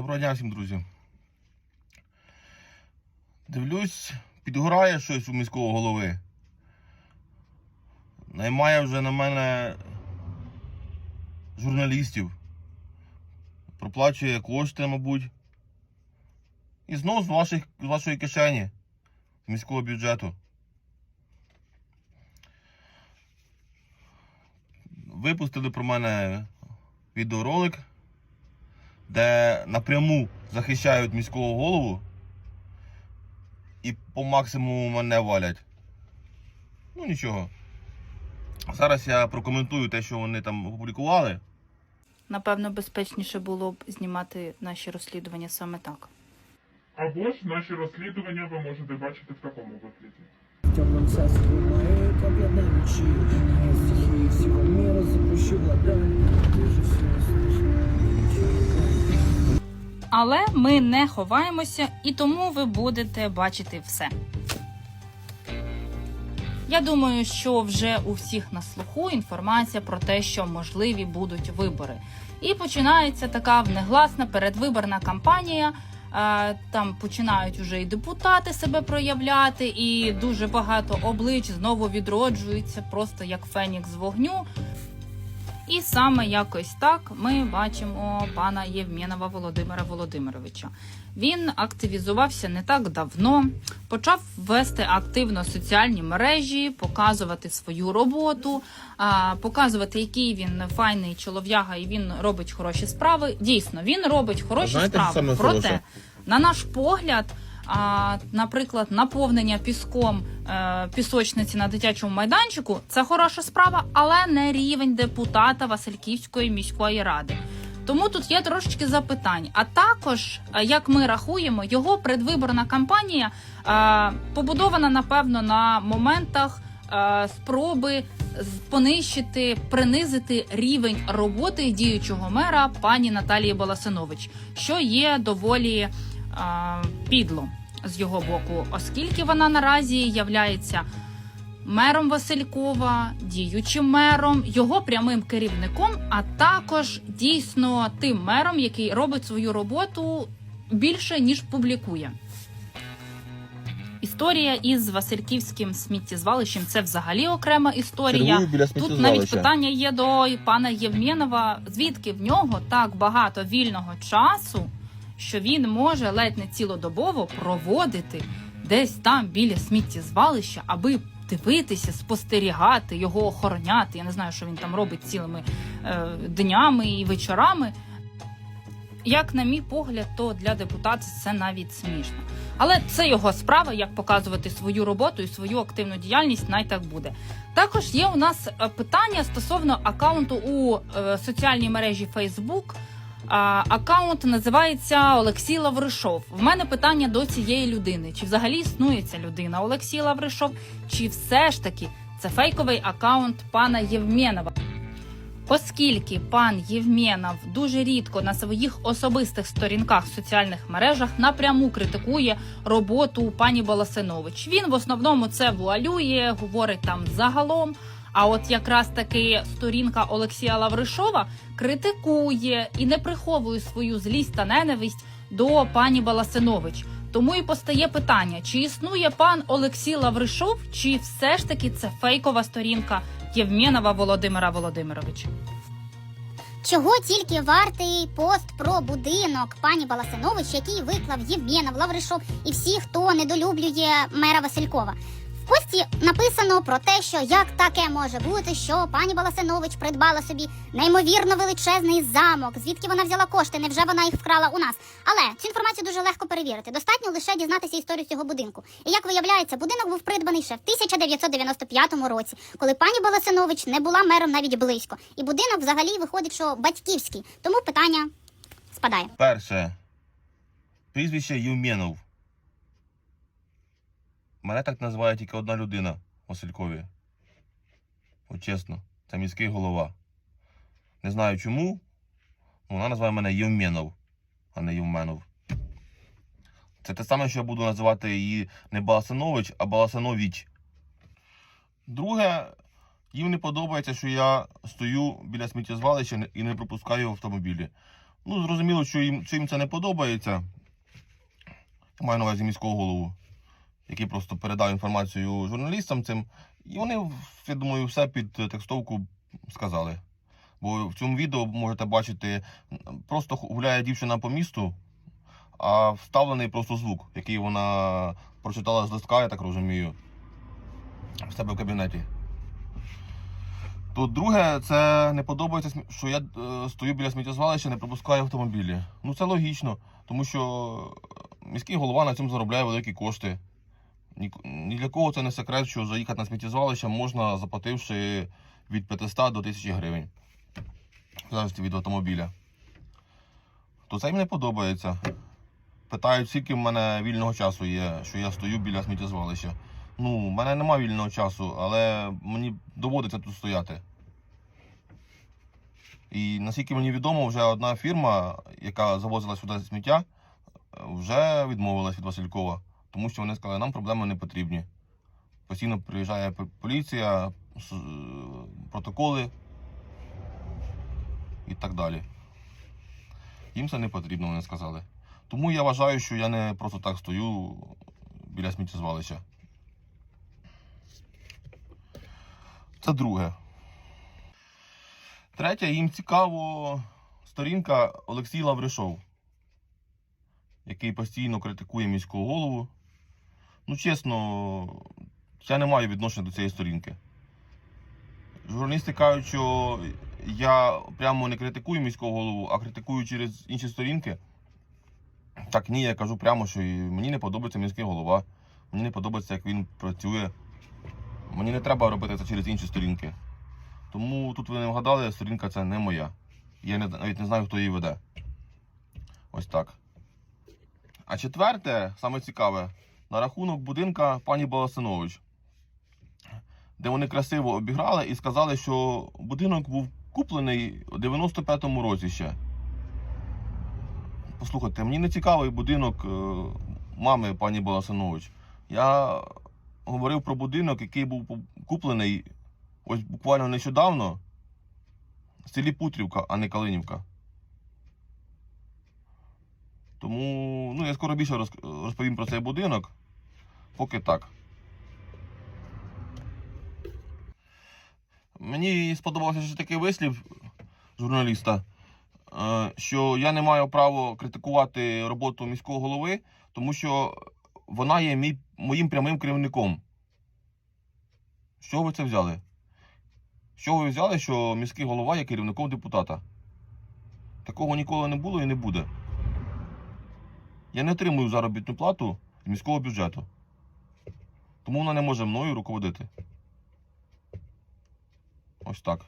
Доброго дня всім, друзі. Дивлюсь, підгорає щось у міського голови. Наймає вже на мене журналістів. Проплачує кошти, мабуть. І знову з, ваших, з вашої кишені, з міського бюджету. Випустили про мене відеоролик де напряму захищають міського голову і по максимуму мене валять. Ну нічого. Зараз я прокоментую те, що вони там опублікували. Напевно, безпечніше було б знімати наші розслідування саме так. Або ж наші розслідування ви можете бачити в такому вигляді. В темном царстве моей, давичи На стихии всего мира запущу ладонь Ты же все слышишь Але ми не ховаємося, і тому ви будете бачити все. Я думаю, що вже у всіх на слуху інформація про те, що можливі будуть вибори. І починається така негласна передвиборна кампанія. Е, Там починають уже і депутати себе проявляти, і дуже багато облич знову відроджуються, просто як фенікс з вогню. І саме якось так ми бачимо пана Євмєнова Володимира Володимировича. Він активізувався не так давно, почав вести активно соціальні мережі, показувати свою роботу, показувати, який він файний чолов'яга, і він робить хороші справи. Дійсно, він робить хороші Знаєте, справи. Проте, на наш погляд, а, наприклад, наповнення піском е, пісочниці на дитячому майданчику це хороша справа, але не рівень депутата Васильківської міської ради. Тому тут є трошечки запитань. А також, е, як ми рахуємо, його предвиборна кампанія е, побудована напевно на моментах е, спроби понищити, принизити рівень роботи діючого мера пані Наталії Баласинович, що є доволі підло з його боку, оскільки вона наразі являється мером Василькова, діючим мером, його прямим керівником, а також дійсно тим мером, який робить свою роботу більше ніж публікує. Історія із Васильківським сміттєзвалищем це взагалі окрема історія. Тут навіть питання є до пана Євмєнова, звідки в нього так багато вільного часу, що він може ледь не цілодобово проводити десь там біля сміттєзвалища, аби дивитися, спостерігати, його охороняти. Я не знаю, що він там робить цілими е, днями і вечорами. Як на мій погляд, то для депутата це навіть смішно. Але це його справа, як показувати свою роботу і свою активну діяльність, най так буде. Також є у нас е, питання стосовно акаунту у е, соціальній мережі Facebook. Акаунт називається Олексій Лавришов. В мене питання до цієї людини: чи взагалі існує ця людина Олексій Лавришов, чи все ж таки це фейковий акаунт пана Євмєнова? Оскільки пан Євмєнов дуже рідко на своїх особистих сторінках в соціальних мережах напряму критикує роботу пані Баласинович. Він в основному це вуалює, говорить там загалом. А от якраз таки сторінка Олексія Лавришова критикує і не приховує свою злість та ненависть до пані Баласинович. Тому і постає питання: чи існує пан Олексій Лавришов, чи все ж таки це фейкова сторінка Євмєнова Володимира Володимировича? Чого тільки вартий пост про будинок пані Баласинович, який виклав Євгенов, Лавришов і всі, хто недолюблює мера Василькова. Пості написано про те, що як таке може бути, що пані Баласинович придбала собі неймовірно величезний замок, звідки вона взяла кошти, невже вона їх вкрала у нас. Але цю інформацію дуже легко перевірити. Достатньо лише дізнатися історію цього будинку. І як виявляється, будинок був придбаний ще в 1995 році, коли пані Баласинович не була мером навіть близько. І будинок взагалі виходить, що батьківський. Тому питання спадає. Перше. Прізвище Євменов. Мене так називає тільки одна людина Василькові. От чесно, це міський голова. Не знаю чому. Вона називає мене Євменов, а не Євменов. Це те саме, що я буду називати її не Баласанович, а Баласанович. Друге, їм не подобається, що я стою біля сміттєзвалища і не пропускаю автомобілі. Ну, зрозуміло, що їм, що їм це не подобається. Маю на увазі міського голову, який просто передав інформацію журналістам цим. І вони, я думаю, все під текстовку сказали. Бо в цьому відео можете бачити, просто гуляє дівчина по місту, а вставлений просто звук, який вона прочитала з листка, я так розумію, в себе в кабінеті. То друге, це не подобається, що я е, стою біля сміттєзвалища, не пропускаю автомобілі. Ну це логічно, тому що міський голова на цьому заробляє великі кошти. Ні, для кого це не секрет, що заїхати на сміттєзвалище можна, заплативши від 500 до 1000 гривень. Залежності від автомобіля. То це їм не подобається. Питають, скільки в мене вільного часу є, що я стою біля сміттєзвалища. Ну, в мене немає вільного часу, але мені доводиться тут стояти. І наскільки мені відомо, вже одна фірма, яка завозила сюди сміття, вже відмовилась від Василькова, тому що вони сказали, нам проблеми не потрібні. Постійно приїжджає поліція, е, протоколи і так далі. Їм це не потрібно, вони сказали. Тому я вважаю, що я не просто так стою біля сміттєзвалища. Це друге. Третє, їм цікаво сторінка Олексій Лавришов, який постійно критикує міського голову. Ну, чесно, я не маю відношення до цієї сторінки. Журналісти кажуть, що я прямо не критикую міського голову, а критикую через інші сторінки. Так ні, я кажу прямо, що мені не подобається міський голова, мені не подобається, як він працює. Мені не треба робити це через інші сторінки. Тому тут ви не вгадали, сторінка ця не моя. Я навіть не знаю, хто її веде. Ось так. А четверте, саме цікаве, на рахунок будинка пані Баласинович, де вони красиво обіграли і сказали, що будинок був куплений у 95-му році ще. Послухайте, мені не цікавий будинок е, мами пані Баласинович. Я говорив про будинок, який був куплений ось буквально нещодавно в селі Путрівка, а не Калинівка. Тому ну, я скоро більше розповім про цей будинок. Поки так. Мені сподобався ще такий вислів журналіста, е, що я не маю права критикувати роботу міського голови, тому що вона є мій, моїм прямим керівником. З чого ви це взяли? З чого ви взяли, що міський голова є керівником депутата? Такого ніколи не було і не буде. Я не отримую заробітну плату з міського бюджету. Тому вона не може мною руководити. Ось так.